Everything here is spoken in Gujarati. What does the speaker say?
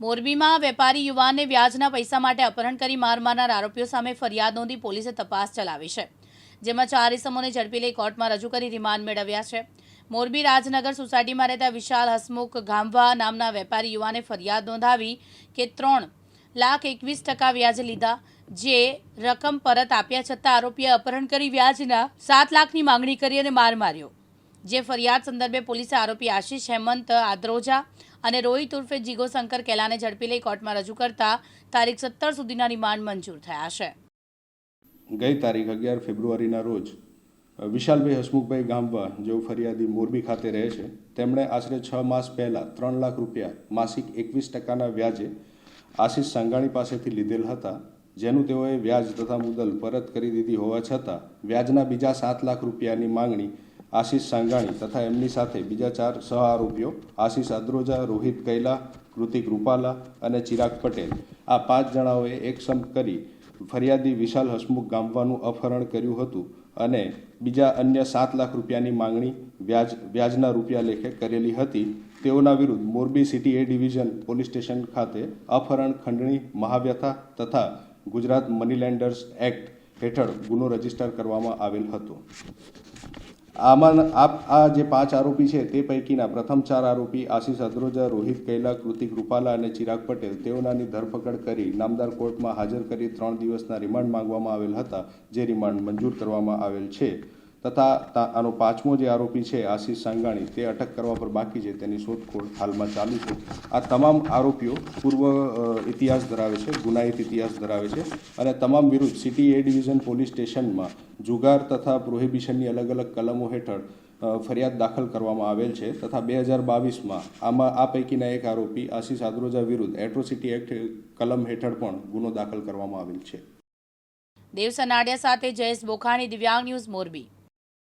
મોરબીમાં વેપારી યુવાનને વ્યાજના પૈસા માટે અપહરણ કરી માર મારનાર આરોપીઓ સામે ફરિયાદ નોંધી પોલીસે તપાસ ચલાવી છે. જેમાં ચાર ઇસમોને ઝડપી લઈ કોર્ટમાં રજૂ કરી રિમાન્ડ મેળવ્યા છે. મોરબી રાજનગર સોસાયટીમાં રહેતા વિશાલ હસમુખ ગામવા નામના વેપારી યુવાને ફરિયાદ નોંધાવી કે ત્રણ લાખ એકવીસ ટકા વ્યાજ લીધા, જે રકમ પરત આપ્યા છતાં આરોપીએ અપહરણ કરી વ્યાજના સાત લાખની માંગણી કરી અને માર માર્યો. જે ફરિયાદ સંદર્ભે પોલીસે આરોપી આશીષ હેમંત આદ્રોજા અને રોહિત ઉર્ફે જીગો શંકર કેલાને ઝડપી લઈ કોર્ટમાં રજૂ કરતા તારીખ સત્તર સુધીના રિમાન્ડ મંજૂર થયા છે. ગઈ તારીખ અગિયાર ફેબ્રુઆરીના રોજ વિશાલભાઈ હસમુખભાઈ ગામવા જેઓ ફરિયાદી મોરબી ખાતે રહે છે, તેમણે આશરે છ માસ પહેલાં ત્રણ લાખ રૂપિયા માસિક એકવીસ ટકાના વ્યાજે આશીષ સાંગાણી પાસેથી લીધેલ હતા, જેનું તેઓએ વ્યાજ તથા મુદલ પરત કરી દીધી હોવા છતાં વ્યાજના બીજા સાત લાખ રૂપિયાની માંગણી આશીષ સાંગાણી તથા એમની સાથે બીજા ચાર સહ આરોપીઓ આશીષ અદ્રોજા, રોહિત કૈલા, કૃતિક રૂપાલા અને ચિરાગ પટેલ. આ પાંચ જણાઓએ એકસમ કરી ફરિયાદી વિશાલ હસમુખ ગામવાનું અપહરણ કર્યું હતું અને બીજા અન્ય સાત લાખ રૂપિયાની માંગણી વ્યાજ, વ્યાજના રૂપિયા લેખે કરેલી હતી. તેઓના વિરુદ્ધ Morbi city A division police station ખાતે અપહરણ ખંડણી, મહાવ્યથા તથા ગુજરાત મની લેન્ડર્સ એક્ટ હેઠળ ગુનો રજિસ્ટર કરવામાં આવેલ હતો. આમાં આ આ જે પાંચ આરોપી છે તે પૈકીના પ્રથમ ચાર આરોપી આશીષ અદ્રોજા, રોહિત કૈલા કૃતિક રૂપાલા અને ચિરાગ પટેલ. તેઓનાની ધરપકડ કરી નામદાર કોર્ટમાં હાજર કરી ત્રણ દિવસના રિમાન્ડ માંગવામાં આવેલ હતા, જે રિમાન્ડ મંજૂર કરવામાં આવેલ છે. તથા આનો પાંચમો જે આરોપી છે, આશીષ સાંગાણી, તે અટક કરવા પર બાકી છે. તેની શોધખોળ હાલમાં ચાલુ છે. આ તમામ આરોપીઓ પૂર્વ ઇતિહાસ ધરાવે છે, ગુનાહિત ઇતિહાસ ધરાવે છે અને તમામ વિરુદ્ધ સિટી એ ડિવિઝન પોલીસ સ્ટેશનમાં જુગાર તથા પ્રોહિબિશનની અલગ અલગ કલમો હેઠળ ફરિયાદ દાખલ કરવામાં આવેલ છે તથા બે હજાર બાવીસમાં આમાં આ પૈકીના એક આરોપી આશીષ આદ્રોજા વિરુદ્ધ એટ્રોસિટી એક્ટ કલમ હેઠળ પણ ગુનો દાખલ કરવામાં આવેલ છે. દેવ સનાડિયા સાથે જયેશ બોખાણી, દિવ્યાંગ ન્યૂઝ મોરબી.